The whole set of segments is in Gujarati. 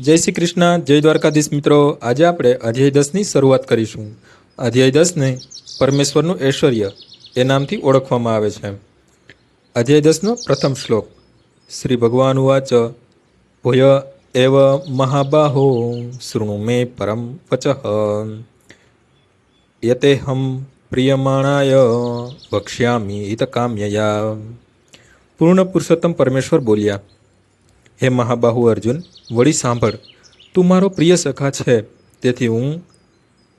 જય શ્રી કૃષ્ણ, જય દ્વારકાધીશ મિત્રો. આજે આપણે અધ્યાય દસની શરૂઆત કરીશું. અધ્યાય દસને પરમેશ્વરનું ઐશ્વર્ય એ નામથી ઓળખવામાં આવે છે. અધ્યાય દસનો પ્રથમ શ્લોક. શ્રી ભગવાન વાચ ભૂય એવ મહાબાહો શૃણુ મે પરમ વચ. યતે હમ પ્રિયમાણાય વક્ષ્યામિ હિતકામ્યયા. પૂર્ણ પુરુષોત્તમ પરમેશ્વર બોલ્યા હે મહાબાહુ અર્જુન, વળી સાંભળ, તું મારો પ્રિય સખા છે. તેથી હું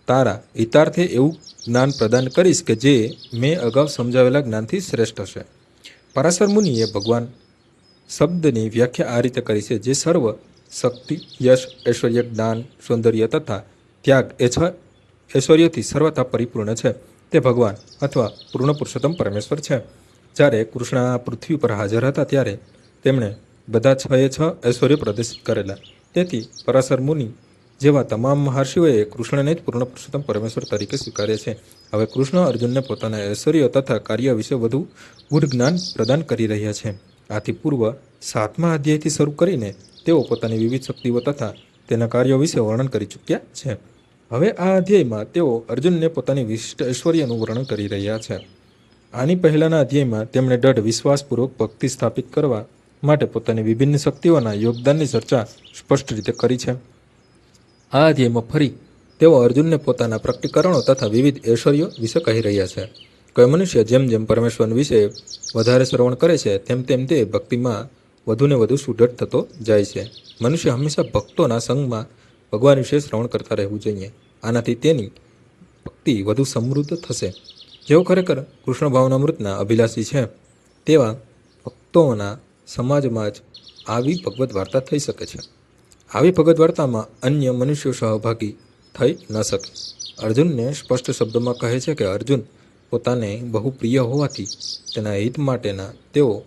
તારા હિતાર્થે એવું જ્ઞાન પ્રદાન કરીશ કે જે મેં અગાઉ સમજાવેલા જ્ઞાનથી શ્રેષ્ઠ હશે. પરાશર મુનિએ ભગવાન શબ્દની વ્યાખ્યા આ રીતે કરી છે, જે સર્વ શક્તિ, યશ, ઐશ્વર્ય, જ્ઞાન, સૌંદર્ય તથા ત્યાગ એ છ ઐશ્વર્યથી સર્વથા પરિપૂર્ણ છે. તે ભગવાન અથવા પૂર્ણ પુરુષોત્તમ પરમેશ્વર છે. જ્યારે કૃષ્ણ પૃથ્વી પર હાજર હતા, ત્યારે તેમણે બધા છ એ છ ઐશ્વર્ય પ્રદર્શિત કરેલા. તેથી પરાશર મુનિ જેવા તમામ મહર્ષિઓએ કૃષ્ણને જ પૂર્ણ પુરુષોત્તમ પરમેશ્વર તરીકે સ્વીકારે છે. હવે કૃષ્ણ અર્જુનને પોતાના ઐશ્વર્ય તથા કાર્ય વિશે વધુ ગૂઢ જ્ઞાન પ્રદાન કરી રહ્યા છે. આથી પૂર્વ સાતમા અધ્યાયથી શરૂ કરીને તેઓ પોતાની વિવિધ શક્તિઓ તથા તેના કાર્યો વિશે વર્ણન કરી ચૂક્યા છે. હવે આ અધ્યાયમાં તેઓ અર્જુનને પોતાની વિશિષ્ટ ઐશ્વર્યનું વર્ણન કરી રહ્યા છે. આની પહેલાંના અધ્યાયમાં તેમણે દઢ વિશ્વાસપૂર્વક ભક્તિ સ્થાપિત કરવા માટે પોતાની વિભિન્ન શક્તિઓના યોગદાનની ચર્ચા સ્પષ્ટ રીતે કરી છે. આ અધ્યાયમાં ફરી તેઓ અર્જુનને પોતાના પ્રકટીકરણો તથા વિવિધ ઐશ્વર્યો વિશે કહી રહ્યા છે. કોઈ મનુષ્ય જેમ જેમ પરમેશ્વર વિશે વધારે શ્રવણ કરે છે, તેમ તેમ તે ભક્તિમાં વધુને વધુ સુદૃઢ થતો જાય છે. મનુષ્ય હંમેશા ભક્તોના સંગમાં ભગવાન વિશે શ્રવણ કરતા રહેવું જોઈએ. આનાથી તેની ભક્તિ વધુ સમૃદ્ધ થશે. જેઓ ખરેખર કૃષ્ણ ભાવનામૃતના અભિલાષી છે, તેવા ભક્તોના સમાજમાં જ આવી ભગવદ્ વાર્તા થઈ શકે છે. આવી ભગવદ્ વાર્તામાં અન્ય મનુષ્યો સહભાગી થઈ ન શકે. અર્જુનને સ્પષ્ટ શબ્દોમાં કહે છે કે અર્જુન પોતાને બહુ પ્રિય હોવાથી તેના હિત માટેના તેઓ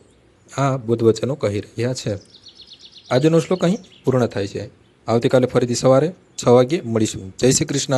આ બુદ્ધવચનો કહી રહ્યા છે. આજનો શ્લોક અહીં પૂર્ણ થાય છે. આવતીકાલે ફરીથી સવારે છ વાગ્યે મળીશું. જય શ્રી કૃષ્ણ.